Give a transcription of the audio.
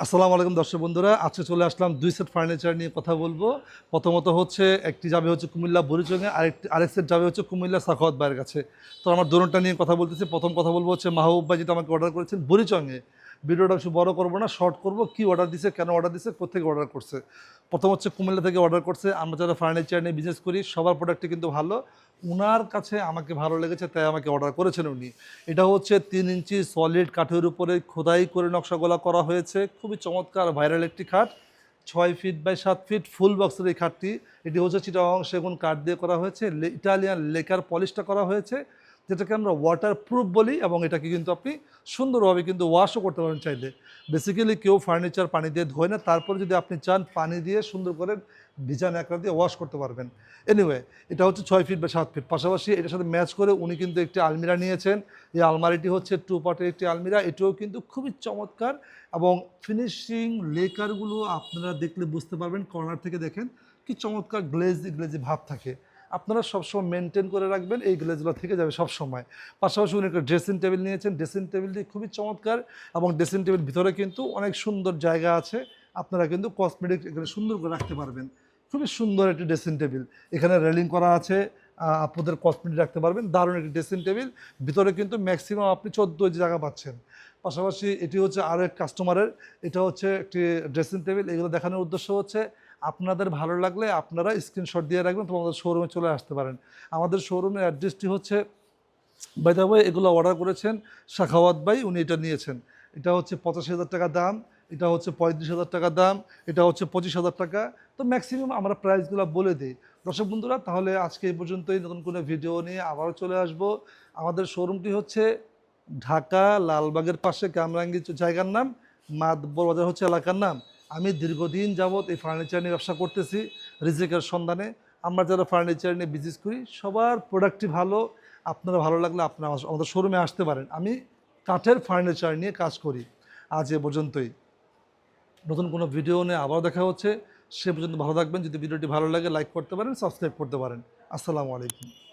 আসসালামু আলাইকুম দর্শক বন্ধুরা, আজকে চলে আসলাম দুই সেট ফার্নিচার নিয়ে কথা বলব। প্রথমত হচ্ছে একটি যাবে হচ্ছে কুমিল্লা বরিচঙ্গে আরেকটি আরেক সেট যাবে হচ্ছে কুমিল্লা সাখাওয়াত ভাইয়ের কাছে। তো আমার দোনোটা নিয়ে কথা বলতেছি। প্রথম কথা বলব হচ্ছে মাহবুব ভাই যেটা আমাকে অর্ডার করেছেন বরিচঙ্গে ভিডিওটা বেশি বড় করব না শর্ট করব, কি অর্ডার দিছে, কেন অর্ডার দিছে কোথেকে অর্ডার করছে। প্রথম হচ্ছে কুমিল্লা থেকে অর্ডার করছে, আমরা যারা ফার্নিচার নিয়ে বিজনেস করি, সবার প্রোডাক্টটি কিন্তু ভালো। উনার কাছে আমাকে ভালো লেগেছে, তাই আমাকে অর্ডার করেছেন উনি। এটা হচ্ছে তিন ইঞ্চি সলিড কাঠের উপরে খোদাই করে নকশাগোলা করা হয়েছে, খুবই চমৎকার ভাইরাল একটি খাট। ছয় ফিট বাই সাত ফিট ফুল বক্সের এই খাটটি। এটি হচ্ছে চিটাং সেগুন কাঠ দিয়ে করা হয়েছে, ইটালিয়ান লেকার পলিশটা করা হয়েছে। যেটাকে আমরা ওয়াটার প্রুফ বলি এবং এটাকে কিন্তু আপনি সুন্দরভাবে কিন্তু ওয়াশও করতে পারেন চাইলে। বেসিক্যালি কেউ ফার্নিচার পানি দিয়ে ধোয় না, তারপরে যদি আপনি চান পানি দিয়ে সুন্দর করে ভিজা ন্যাকড়া দিয়ে ওয়াশ করতে পারবেন। এনিওয়ে এটা হচ্ছে ছয় ফিট বা সাত ফিট পাশাপাশি এটার সাথে ম্যাচ করে উনি কিন্তু একটি আলমিরা নিয়েছেন। এই আলমারিটি হচ্ছে টু পার্টের একটি আলমিরা। এটাও কিন্তু খুবই চমৎকার এবং ফিনিশিং লেকারগুলো আপনারা দেখলে বুঝতে পারবেন কর্নার থেকে দেখেন কি চমৎকার গ্লেজি গ্লেজি ভাব থাকে। আপনারা সবসময় মেনটেন করে রাখবেন, এই গ্লেজগুলো থেকে যাবে সবসময়। পাশাপাশি উনি একটা ড্রেসিং টেবিল নিয়েছেন। ড্রেসিং টেবিলটি খুবই চমৎকার এবং ড্রেসিং টেবিল ভিতরে কিন্তু অনেক সুন্দর জায়গা আছে। আপনারা কিন্তু কসমেটিক এখানে সুন্দর করে রাখতে পারবেন। খুবই সুন্দর একটি ড্রেসিং টেবিল এখানে রেলিং করা আছে আপনাদের কসমেটিক রাখতে পারবেন। দারুণ একটি ড্রেসিং টেবিল ভিতরে কিন্তু ম্যাক্সিমাম আপনি চোদ্দ জায়গা পাচ্ছেন। পাশাপাশি এটি হচ্ছে আরও এক কাস্টমারের এটা হচ্ছে একটি ড্রেসিং টেবিল এগুলো দেখানোর উদ্দেশ্য হচ্ছে আপনাদের ভালো লাগলে আপনারা স্ক্রিনশট দিয়ে রাখবেন তোমাদের শোরুমে চলে আসতে পারেন। আমাদের শোরুমের অ্যাড্রেসটি হচ্ছে বাই দ্য ওয়ে এগুলো অর্ডার করেছেন শাখাওয়াত ভাই, উনি এটা নিয়েছেন। এটা হচ্ছে পঁচাশি হাজার টাকা দাম, এটা হচ্ছে পঁয়ত্রিশ হাজার টাকা দাম, এটা হচ্ছে পঁচিশ হাজার টাকা। তো ম্যাক্সিমাম আমরা প্রাইসগুলো বলে দিই। দর্শক বন্ধুরা, তাহলে আজকে এই পর্যন্তই, নতুন কোনো ভিডিও নিয়ে আবারও চলে আসব। আমাদের শোরুমটি হচ্ছে ঢাকা লালবাগের পাশে, কামরাঙ্গি জায়গার নাম মাদবর বাজার হচ্ছে এলাকার নাম। আমি দীর্ঘদিন যাবৎ এই ফার্নিচার নিয়ে ব্যবসা করতেছি, রিজিকের সন্ধানে। আমরা যারা ফার্নিচার নিয়ে বিজনেস করি, সবার প্রোডাক্টই ভালো, আপনারা ভালো লাগলে আপনারা আমাদের শোরুমে আসতে পারেন। আমি কাঠের ফার্নিচার নিয়ে কাজ করি। আজ এ পর্যন্তই। নতুন কোনো ভিডিও নিয়ে আবার দেখা হচ্ছে। সে পর্যন্ত ভালো থাকবেন। যদি ভিডিওটি ভালো লাগে লাইক করতে পারেন সাবস্ক্রাইব করতে পারেন। আসসালামু আলাইকুম।